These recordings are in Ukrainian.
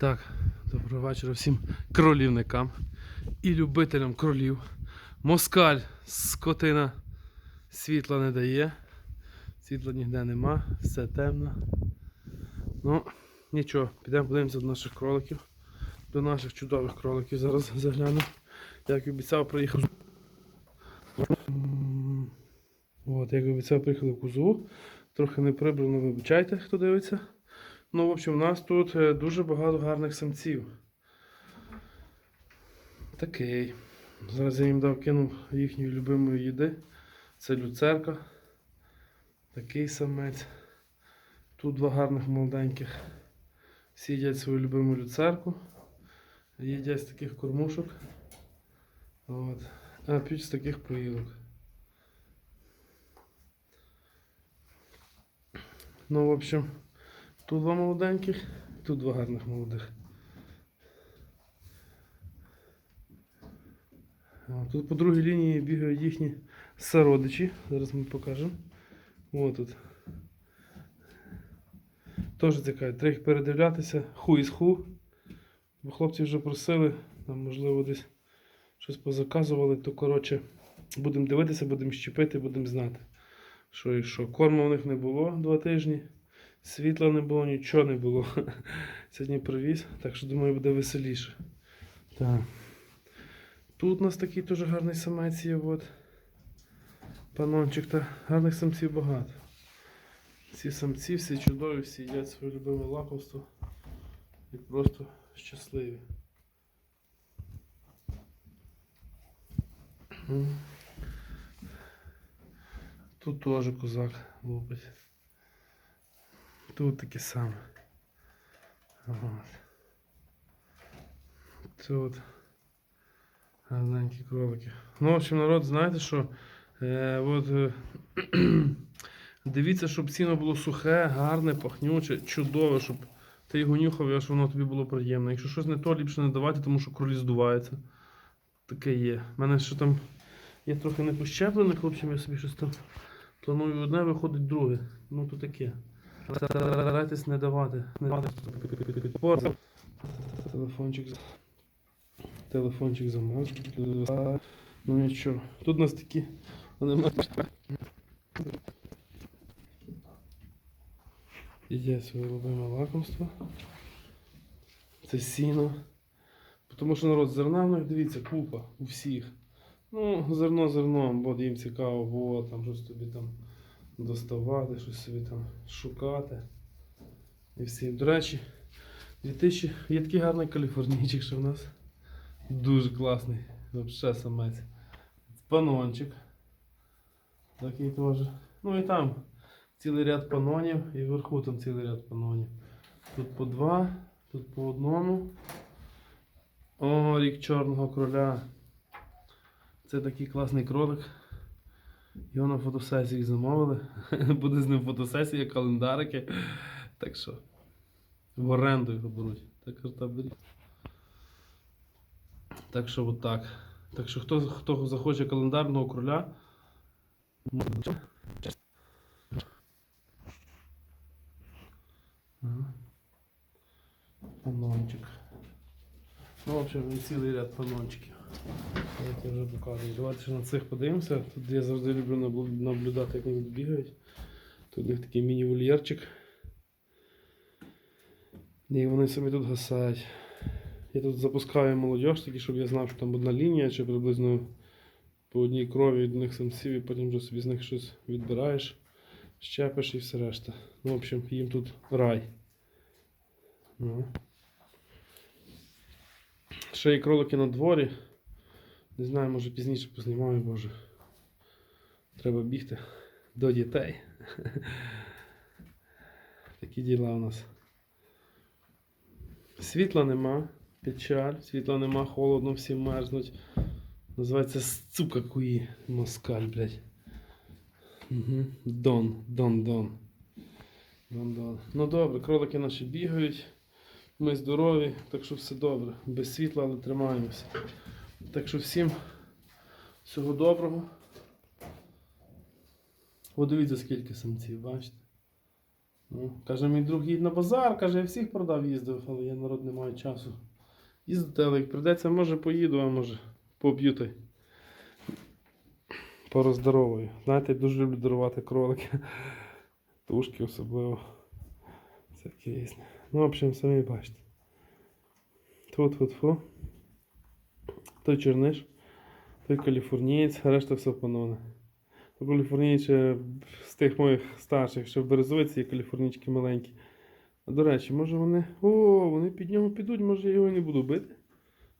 Так, доброго вечора всім кролівникам і любителям кролів. Москаль, скотина, світла не дає. Світла ніде нема, все темно. Ну, нічого, підемо подивимося до наших кроликів. До наших чудових кроликів. Зараз загляну. Як і обіцяв, приїхав. От, як обіцяв, приїхали в Кузову. Трохи не прибрано, вибачайте, хто дивиться. Ну, в общем, у нас тут е, дуже багато гарних самців. Такий. Зараз я їм дав кинув їхньої любимої їди. Це люцерка. Такий самець. Тут два гарних молоденьких. Всі їдять свою любиму люцерку. Їдять з таких кормушок. От. А п'ють з таких поїлок. Ну, в общем. Тут два молоденьких, тут два гарних молодих. Тут по другій лінії бігають їхні сородичі. Зараз ми покажемо. Ось тут. Теж цікаво, треба передивлятися. Ху із ху. Бо хлопці вже просили, там, можливо, десь щось позаказували, то коротше, будемо дивитися, будемо щепити, будемо знати. Що і що. Корму у них не було два тижні. Світла не було, нічого не було. Сьогодні привіз, так що думаю, буде веселіше. Так. Тут у нас такий дуже гарний самець є. От. Панончик та гарних самців багато. Ці самці всі чудові, всі їдять своє любиме лакомство і просто щасливі. Тут теж козак лупить. Тут таке саме. От. От гарненькі кролики. Ну, в общем, народ, знаєте що? Е, от, е, дивіться, щоб сіно було сухе, гарне, пахнюче, чудове, щоб ти його нюхав і аж воно тобі було приємно. Якщо щось не то, ліпше не давати, тому що кролі здуваються. Таке є. У мене ще там є трохи не пощеплене, хлопцям, я собі щось там планую одне, виходить друге. Ну то таке. Старайтесь не давати. Не давати. Телефончик. Телефончик замовив. Ну нічого. Тут у нас такі. Є своє любиме лакомство. Це сіно. Тому що народ зерна в них, дивіться, купа у всіх. Ну, зерно зерном, бо їм цікаво, бо там щось тобі там доставати, щось собі там шукати. І всі. До речі, 2000... є такий гарний каліфорнійчик, що в нас дуже класний. Взагалі самець. Панончик. Такий теж. Ну і там цілий ряд панонів, і вверху там цілий ряд панонів. Тут по два, тут по одному. О, рік чорного кроля. Це такий класний кролик. Його на фотосесії замовили. Буде з ним фотосесія, календарики. Так що в оренду його беруть. Так беріть. Так що от так. Так що хто, хто захоче календарного кроля. Панончик. Ну, в общем, і цілий ряд панончиків. Я вже показую. Давайте ще на цих подивимося. Тут я завжди люблю наблюдати, як вони бігають. Тут у них такий міні-вольєрчик. І вони собі тут гасають. Я тут запускаю молодіж, такі, щоб я знав, що там одна лінія, чи приблизно по одній крові від них самців, і потім вже собі з них щось відбираєш, щепиш і все решта. Ну, в общем, їм тут рай. Ну. Ще є кролики на дворі. Не знаю, може пізніше познімаю, боже. Треба бігти до дітей. Такі діла у нас. Світла нема, печаль, світла нема, холодно, всі мерзнуть. Називається сука куї. Москаль, блядь. Угу. Дон, дон, дон. Дон, дон. Ну добре, кролики наші бігають. Ми здорові, так що все добре. Без світла, але тримаємося. Так що всім всього доброго. О, дивіться, скільки самців, бачите? Ну, каже, мій друг їдь на базар, каже, я всіх продав, їздив, але я народ не маю часу. Їздити, але як прийдеться, може поїду, а може поб'ю той. Пороздоровую. Знаєте, я дуже люблю дарувати кролики. Тушки особливо. Всякі різні. Ну, в общем, самі бачите. Тьфу-тьфу-тьфу. Той черниш, той каліфорнієць, решта все пановне. Той каліфорнієць з тих моїх старших, ще в березовиці є каліфорнічки маленькі. А до речі, може вони. О, вони під нього підуть, може я його не буду бити.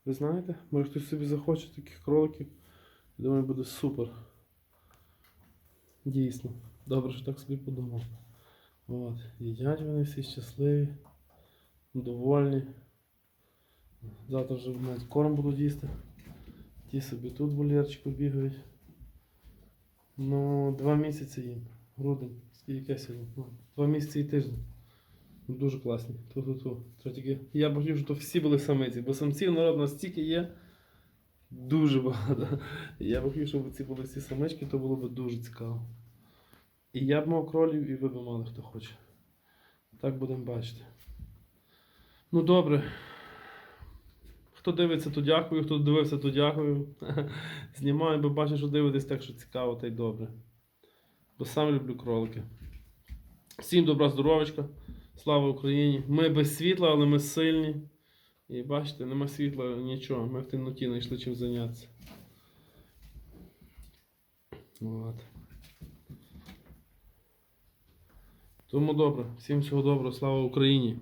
Ви знаєте? Може хтось собі захоче таких кроликів. Думаю, буде супер. Дійсно. Добре, що так собі подумав. От. Їдять вони всі щасливі, довольні. Завтра вже навіть корм будуть їсти. Ті собі тут вольєрчику бігають. Ну, два місяці їм. Грудень. Скільки сьогодні? Ну, два місяці і тиждень. Ну, Дуже класні. Ту-ту-ту. Я б хотів, щоб то всі були самиці, бо самців народ настільки є. Дуже багато. Я б хотів, щоб ці були всі самички, то було б дуже цікаво. І я б мав кролів, і ви б мали, хто хоче. Так будемо бачити. Ну добре. Хто дивиться, то дякую, хто дивився, то дякую. Знімаю, бо бачу, що дивитесь так, що цікаво, та й добре. Бо сам люблю кролики. Всім добра здоровечка. Слава Україні! Ми без світла, але ми сильні. І бачите, нема світла, нічого. Ми в темноті знайшли чим зайнятися. От. Тому добре. Всім всього доброго, слава Україні!